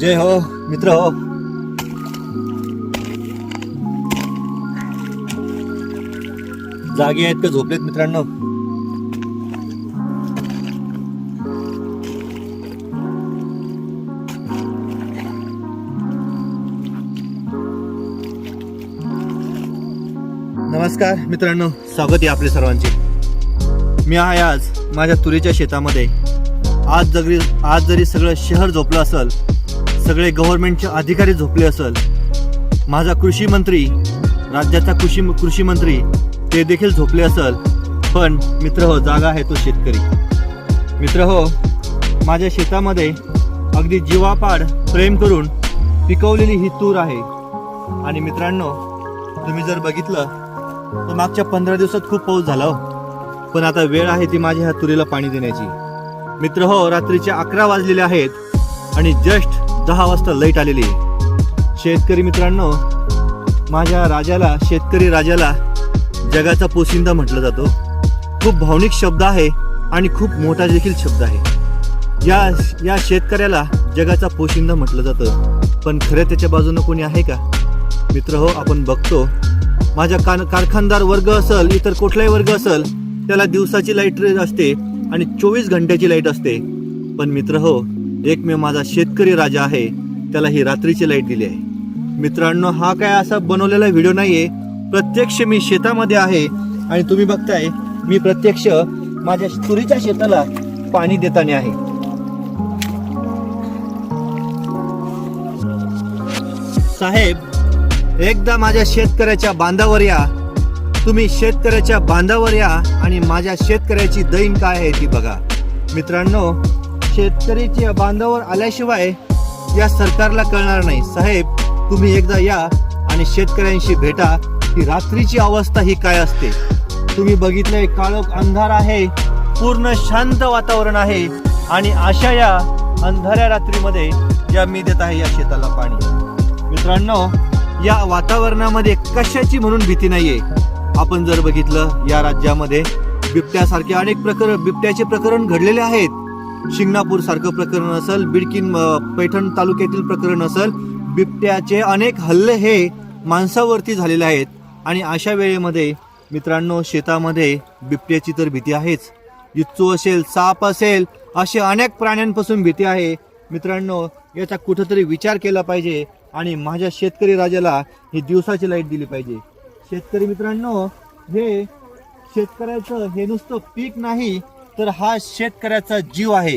जय हो मित्र हो. जागे आहेत का झोपलेत मित्रांनो? नमस्कार मित्रांनो स्वागत आहे आपले सर्वांचे. मी आहे आज माझ्या तुरीच्या शेतामध्ये. आज जरी आज जरी सगळं शहर झोपलं असेल सगळे गव्हर्नमेंटचे अधिकारी झोपले असेल माझा कृषी मंत्री राज्याचा कृषी कृषी मंत्री ते देखील झोपले असेल पण मित्र हो जागा आहे तो शेतकरी. मित्र हो माझ्या शेतामध्ये अगदी जीवापाड प्रेम करून पिकवलेली ही तूर आहे. आणि मित्रांनो तुम्ही जर बघितलं तर मागच्या पंधरा दिवसात खूप पाऊस झाला हो. पण आता वेळ आहे ती माझ्या ह्या तुरीला पाणी देण्याची. मित्र हो रात्रीचे अकरा वाजलेले आहेत आणि जस्ट दहा वाजता लाइट आलेली आहे. शेतकरी मित्रांनो माझ्या राजाला शेतकरी राजाला जगाचा पोशिंदा म्हटलं जातो. खूप भावनिक शब्द आहे आणि खूप मोठा देखील शब्द आहे. या या शेतकऱ्याला जगाचा पोशिंदा म्हटलं जातं. पण खरं त्याच्या बाजूनं कोणी आहे का? मित्र हो आपण बघतो. माझ्या कान कारखानदार वर्ग असेल इतर कुठलाही वर्ग असेल त्याला दिवसाची लाइट असते आणि चोवीस घंट्याची लाइट असते. पण मित्र हो एकमेव माझा शेतकरी राजा आहे. त्याला ही रात्रीची लाइट दिली आहे. मित्रांनो हा काय असा बनवलेला व्हिडिओ नाही आहे प्रत्यक्ष मी शेतामध्ये आहे आणि तुम्ही बघताय मी प्रत्यक्ष माझ्या तुरीच्या शेताला पाणी देताना आहे. साहेब एकदा माझ्या शेतकऱ्याच्या बांधावर या. तुम्ही शेतकऱ्याच्या बांधावर या आणि माझ्या शेतकऱ्याची दैन काय आहे ती बघा. मित्रांनो शेतकरीच्या बांधावर आल्याशिवाय या सरकारला कळणार नाही. साहेब तुम्ही एकदा या आणि शेतकऱ्यांशी भेटा. की रात्रीची अवस्था ही काय असते? तुम्ही बघितलंय काळोख अंधार आहे पूर्ण शांत वातावरण आहे आणि अशा या अंधाऱ्या रात्रीमध्ये या मी देत आहे या शेताला पाणी. मित्रांनो या वातावरणामध्ये कशाची म्हणून भीती नाहीये? आपण जर बघितलं या राज्यामध्ये बिबट्यासारखे अनेक प्रकरण बिबट्याचे प्रकरण घडलेले आहेत. शिंगणापूर सारखं प्रकरण असेल बिडकीन पैठण तालुक्यातील प्रकरण असेल बिबट्याचे अनेक हल्ले हे माणसावरती झालेले आहेत. आणि अशा वेळेमध्ये मित्रांनो शेतामध्ये बिबट्याची तर भीती आहेच. इच्चू असेल साप असेल असे अनेक प्राण्यांपासून भीती आहे. मित्रांनो याचा कुठंतरी विचार केला पाहिजे आणि माझ्या शेतकरी राजाला ही दिवसाची लाइट दिली पाहिजे. शेतकरी मित्रांनो हे शेतकऱ्याचं हे नुसतं पीक नाही तर हा शेतकऱ्याचा जीव आहे.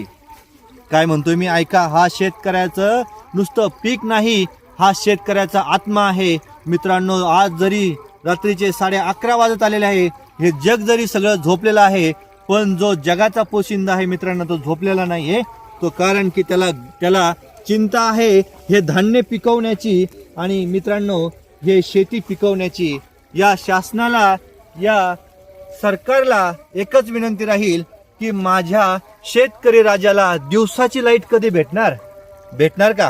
काय म्हणतोय मी? ऐका हा शेतकऱ्याचं नुसतं पीक नाही हा शेतकऱ्याचा आत्मा आहे. मित्रांनो आज जरी रात्रीचे साडे अकरा वाजत आलेले आहे हे जग जरी सगळं झोपलेलं आहे पण जो जगाचा पोशिंदा आहे मित्रांनो तो झोपलेला नाही आहे तो कारण की त्याला त्याला चिंता आहे हे धान्य पिकवण्याची आणि मित्रांनो हे शेती पिकवण्याची. या शासनाला या सरकारला एकच विनंती राहील की माझ्या शेतकरी राजाला दिवसाची लाइट कधी भेटणार? भेटणार का?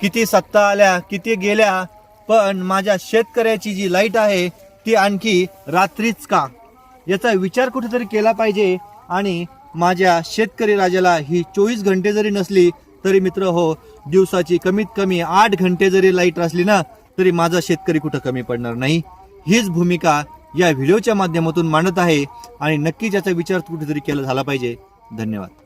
किती सत्ता आल्या किती गेल्या पण माझ्या शेतकऱ्याची जी लाइट आहे ती आणखी रात्रीच का? याचा विचार कुठेतरी केला पाहिजे आणि माझ्या शेतकरी राजाला ही चोवीस घंटे जरी नसली तरी मित्र हो दिवसाची कमीत कमी आठ घंटे जरी लाइट असली ना तरी माझा शेतकरी कुठं कमी पडणार नाही? हीच भूमिका या व्हिडिओच्या माध्यमातून मांडत आहे आणि नक्कीच याचा विचार कुठेतरी केला झाला पाहिजे. धन्यवाद.